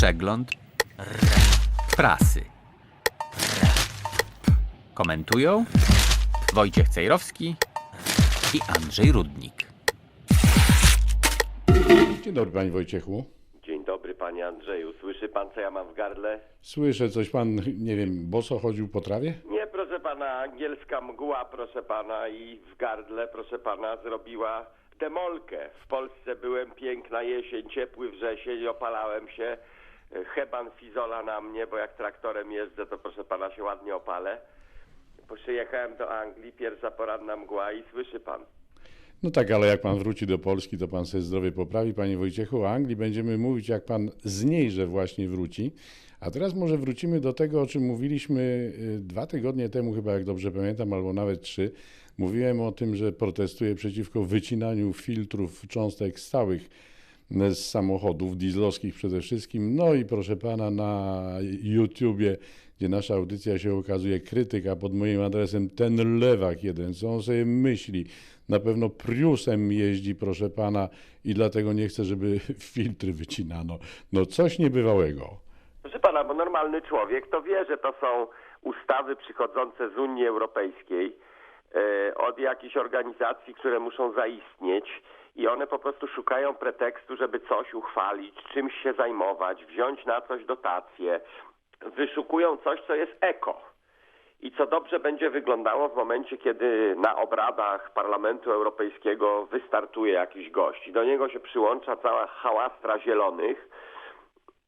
przegląd prasy. Komentują Wojciech Cejrowski i Andrzej Rudnik. Dzień dobry, panie Wojciechu. Dzień dobry panie Andrzeju. Słyszy pan co ja mam w gardle? Słyszę coś pan, nie wiem, boso chodził po trawie? Nie, proszę pana, angielska mgła, proszę pana, i w gardle, proszę pana, zrobiła demolkę. W Polsce byłem, piękna jesień, ciepły wrzesień, opalałem się. Heban fizola na mnie, bo jak traktorem jeżdżę, to proszę pana się ładnie opalę. Przyjechałem do Anglii, pierwsza poranna mgła i słyszy pan. No tak, ale jak pan wróci do Polski, to pan sobie zdrowie poprawi, panie Wojciechu. O Anglii będziemy mówić, jak pan z niejże właśnie wróci. A teraz może wrócimy do tego, o czym mówiliśmy y, dwa tygodnie temu, chyba jak dobrze pamiętam, albo nawet trzy. Mówiłem o tym, że protestuję przeciwko wycinaniu filtrów cząstek stałych z samochodów dieslowskich przede wszystkim. No i proszę pana na YouTubie, gdzie nasza audycja się okazuje, krytyka pod moim adresem, ten lewak jeden, co on sobie myśli. Na pewno Priusem jeździ, proszę pana, i dlatego nie chce, żeby filtry wycinano. No coś niebywałego. Proszę pana, bo normalny człowiek to wie, że to są ustawy przychodzące z Unii Europejskiej od jakichś organizacji, które muszą zaistnieć i one po prostu szukają pretekstu, żeby coś uchwalić, czymś się zajmować, wziąć na coś dotacje. Wyszukują coś, co jest eko. I co dobrze będzie wyglądało w momencie, kiedy na obradach Parlamentu Europejskiego wystartuje jakiś gość i do niego się przyłącza cała hałastra zielonych,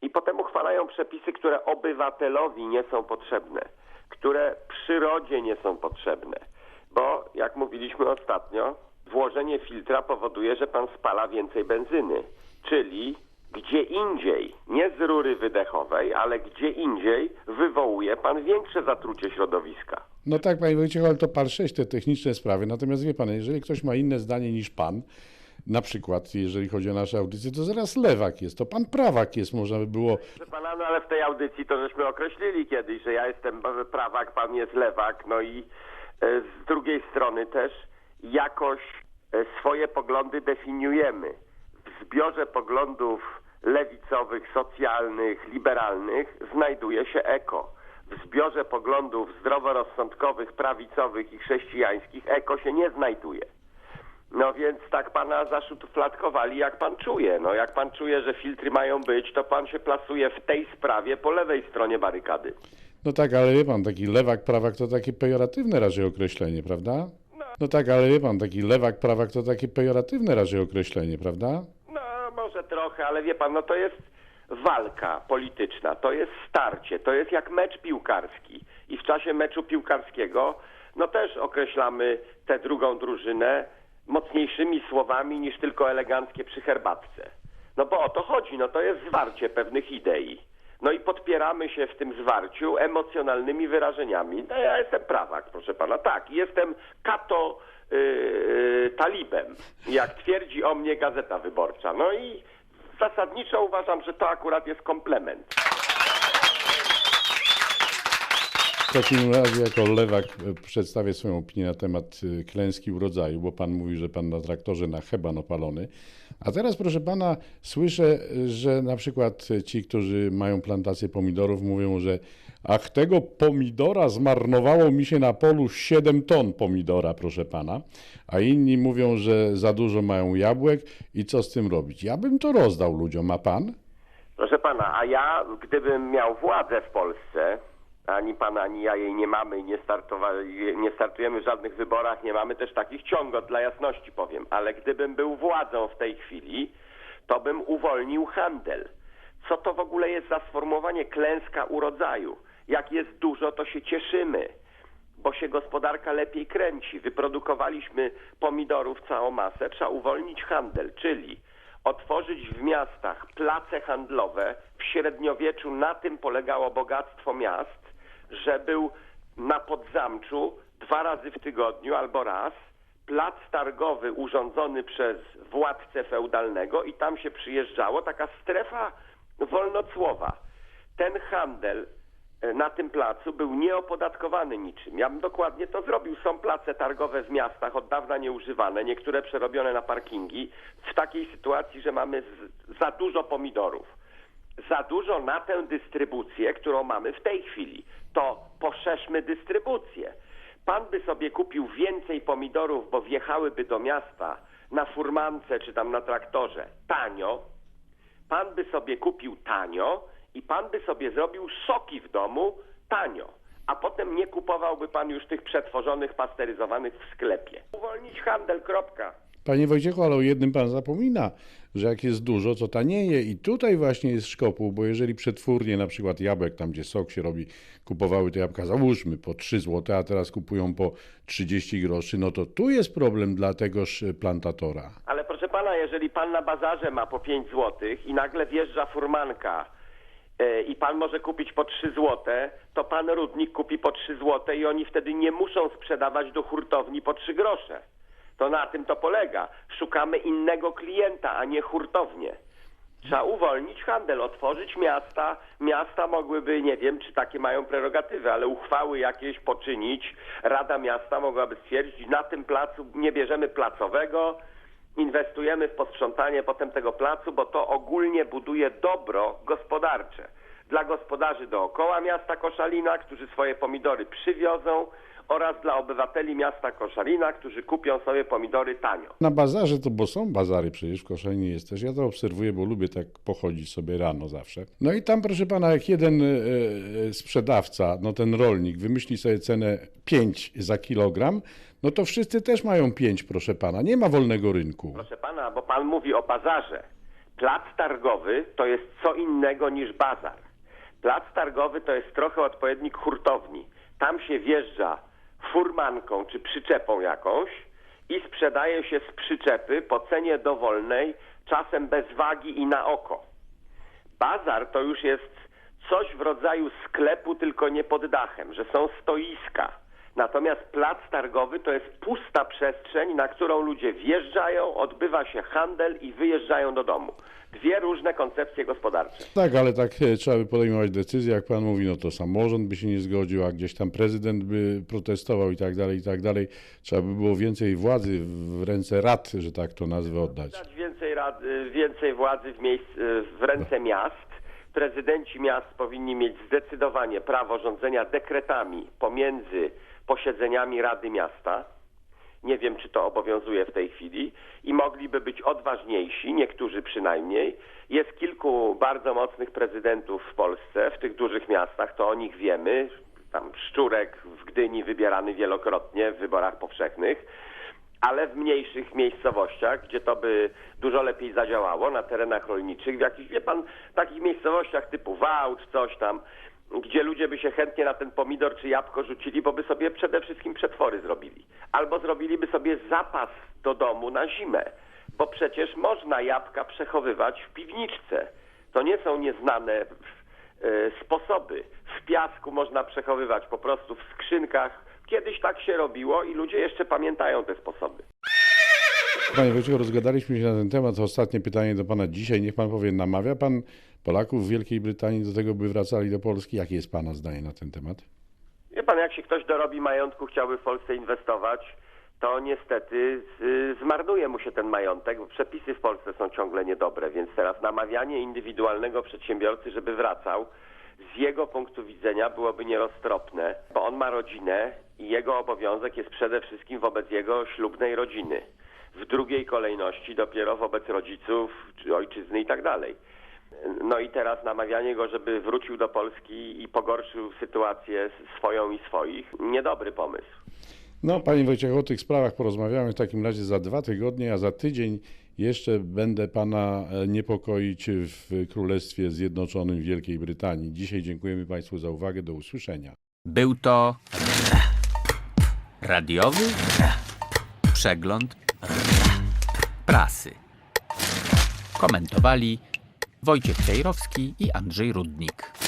i potem uchwalają przepisy, które obywatelowi nie są potrzebne, które przyrodzie nie są potrzebne. Bo, jak mówiliśmy ostatnio, włożenie filtra powoduje, że pan spala więcej benzyny. Czyli gdzie indziej, nie z rury wydechowej, ale gdzie indziej wywołuje pan większe zatrucie środowiska. No tak, panie Wojciechu, ale to par 6 te techniczne sprawy. Natomiast wie pan, jeżeli ktoś ma inne zdanie niż pan, na przykład jeżeli chodzi o nasze audycje, to zaraz lewak jest, to pan prawak jest, można by było... Proszę pana, no ale w tej audycji to żeśmy określili kiedyś, że ja jestem prawak, pan jest lewak, no i z drugiej strony też jakoś e, swoje poglądy definiujemy. W zbiorze poglądów lewicowych, socjalnych, liberalnych znajduje się eko. W zbiorze poglądów zdroworozsądkowych, prawicowych i chrześcijańskich eko się nie znajduje. No więc tak pana zaszufladkowali, jak pan czuje. No jak pan czuje, że filtry mają być, to pan się plasuje w tej sprawie po lewej stronie barykady. No tak, ale wie pan, taki lewak, prawak to takie pejoratywne raczej określenie, prawda? No tak, ale wie pan, taki lewak, prawak to takie pejoratywne raczej określenie, prawda? No może trochę, ale wie pan, no to jest walka polityczna, to jest starcie, to jest jak mecz piłkarski. I w czasie meczu piłkarskiego, no też określamy tę drugą drużynę mocniejszymi słowami niż tylko eleganckie przy herbatce. No bo o to chodzi, no to jest zwarcie pewnych idei. No i podpieramy się w tym zwarciu emocjonalnymi wyrażeniami. No ja jestem prawak, proszę pana. Tak, jestem kato yy, talibem, jak twierdzi o mnie Gazeta Wyborcza. No i zasadniczo uważam, że to akurat jest komplement. W takim razie jako lewak e, przedstawię swoją opinię na temat e, klęski urodzaju, bo pan mówi, że pan na traktorze na heban opalony. A teraz, proszę pana, słyszę, że na przykład ci, którzy mają plantację pomidorów, mówią, że ach, tego pomidora zmarnowało mi się na polu 7 ton pomidora, proszę pana. A inni mówią, że za dużo mają jabłek i co z tym robić. Ja bym to rozdał ludziom, a pan? Proszę pana, a ja gdybym miał władzę w Polsce, ani pan, ani ja jej nie mamy i nie, nie startujemy w żadnych wyborach, nie mamy też takich ciągot, dla jasności powiem, ale gdybym był władzą w tej chwili, to bym uwolnił handel. Co to w ogóle jest za sformułowanie klęska urodzaju? Jak jest dużo, to się cieszymy, bo się gospodarka lepiej kręci. Wyprodukowaliśmy pomidorów całą masę, trzeba uwolnić handel, czyli otworzyć w miastach place handlowe. W średniowieczu na tym polegało bogactwo miast, że był na podzamczu dwa razy w tygodniu albo raz plac targowy urządzony przez władcę feudalnego i tam się przyjeżdżało, taka strefa wolnocłowa. Ten handel na tym placu był nieopodatkowany niczym. Ja bym dokładnie to zrobił. Są place targowe w miastach od dawna nieużywane, niektóre przerobione na parkingi, w takiej sytuacji, że mamy za dużo pomidorów. Za dużo na tę dystrybucję, którą mamy w tej chwili. To poszerzmy dystrybucję. Pan by sobie kupił więcej pomidorów, bo wjechałyby do miasta na furmance czy tam na traktorze tanio, pan by sobie kupił tanio i pan by sobie zrobił soki w domu tanio, a potem nie kupowałby pan już tych przetworzonych, pasteryzowanych w sklepie. Uwolnić handel, kropka. Panie Wojciechu, ale o jednym pan zapomina, że jak jest dużo, to tanieje i tutaj właśnie jest szkopuł, bo jeżeli przetwórnie na przykład jabłek, tam gdzie sok się robi, kupowały te jabłka, załóżmy po 3 zł, a teraz kupują po 30 groszy, no to tu jest problem dla tegoż plantatora. Ale proszę pana, jeżeli pan na bazarze ma po 5 zł i nagle wjeżdża furmanka e, i pan może kupić po 3 zł, to pan rudnik kupi po 3 zł i oni wtedy nie muszą sprzedawać do hurtowni po 3 grosze. To na tym to polega. Szukamy innego klienta, a nie hurtownię. Trzeba uwolnić handel, otworzyć miasta. Miasta mogłyby, nie wiem, czy takie mają prerogatywy, ale uchwały jakieś poczynić. Rada miasta mogłaby stwierdzić, na tym placu nie bierzemy placowego, inwestujemy w posprzątanie potem tego placu, bo to ogólnie buduje dobro gospodarcze. Dla gospodarzy dookoła miasta Koszalina, którzy swoje pomidory przywiozą oraz dla obywateli miasta Koszalina, którzy kupią sobie pomidory tanio. Na bazarze to, bo są bazary przecież w Koszalinie jest też, ja to obserwuję, bo lubię tak pochodzić sobie rano zawsze. No i tam proszę pana, jak jeden e, e, sprzedawca, no ten rolnik wymyśli sobie cenę 5 za kilogram, no to wszyscy też mają 5 proszę pana, nie ma wolnego rynku. Proszę pana, bo pan mówi o bazarze. Plac targowy to jest co innego niż bazar. Plac targowy to jest trochę odpowiednik hurtowni. Tam się wjeżdża furmanką czy przyczepą jakąś i sprzedaje się z przyczepy po cenie dowolnej, czasem bez wagi i na oko. Bazar to już jest coś w rodzaju sklepu, tylko nie pod dachem, że są stoiska. Natomiast plac targowy to jest pusta przestrzeń, na którą ludzie wjeżdżają, odbywa się handel i wyjeżdżają do domu. Dwie różne koncepcje gospodarcze. Tak, ale tak e, trzeba by podejmować decyzje, jak pan mówi, no to samorząd by się nie zgodził, a gdzieś tam prezydent by protestował i tak dalej, i tak dalej. Trzeba by było więcej władzy w ręce rad, że tak to nazwę oddać. Dać więcej, rad, y, więcej władzy w, miejsc, y, w ręce miast. Prezydenci miast powinni mieć zdecydowanie prawo rządzenia dekretami pomiędzy posiedzeniami Rady Miasta. Nie wiem, czy to obowiązuje w tej chwili i mogliby być odważniejsi, niektórzy przynajmniej. Jest kilku bardzo mocnych prezydentów w Polsce, w tych dużych miastach, to o nich wiemy. Tam Szczurek w Gdyni wybierany wielokrotnie w wyborach powszechnych ale w mniejszych miejscowościach, gdzie to by dużo lepiej zadziałało, na terenach rolniczych, w jakichś, wie pan, takich miejscowościach typu Wałcz, coś tam, gdzie ludzie by się chętnie na ten pomidor czy jabłko rzucili, bo by sobie przede wszystkim przetwory zrobili. Albo zrobiliby sobie zapas do domu na zimę, bo przecież można jabłka przechowywać w piwniczce. To nie są nieznane e, sposoby. W piasku można przechowywać po prostu w skrzynkach. Kiedyś tak się robiło i ludzie jeszcze pamiętają te sposoby. Panie Wojciechu, rozgadaliśmy się na ten temat. Ostatnie pytanie do pana dzisiaj. Niech pan powie, namawia pan Polaków w Wielkiej Brytanii do tego, by wracali do Polski? Jakie jest pana zdanie na ten temat? Wie pan, jak się ktoś dorobi majątku, chciałby w Polsce inwestować, to niestety zmarnuje mu się ten majątek, bo przepisy w Polsce są ciągle niedobre, więc teraz namawianie indywidualnego przedsiębiorcy, żeby wracał, z jego punktu widzenia byłoby nieroztropne, bo on ma rodzinę i jego obowiązek jest przede wszystkim wobec jego ślubnej rodziny. W drugiej kolejności dopiero wobec rodziców, czy ojczyzny i tak dalej. No i teraz namawianie go, żeby wrócił do Polski i pogorszył sytuację swoją i swoich, niedobry pomysł. No, panie Wojciechu, o tych sprawach porozmawiamy w takim razie za dwa tygodnie, a za tydzień jeszcze będę pana e, niepokoić w Królestwie Zjednoczonym Wielkiej Brytanii. Dzisiaj dziękujemy państwu za uwagę. Do usłyszenia. Był to radiowy przegląd prasy. Komentowali Wojciech Cejrowski i Andrzej Rudnik.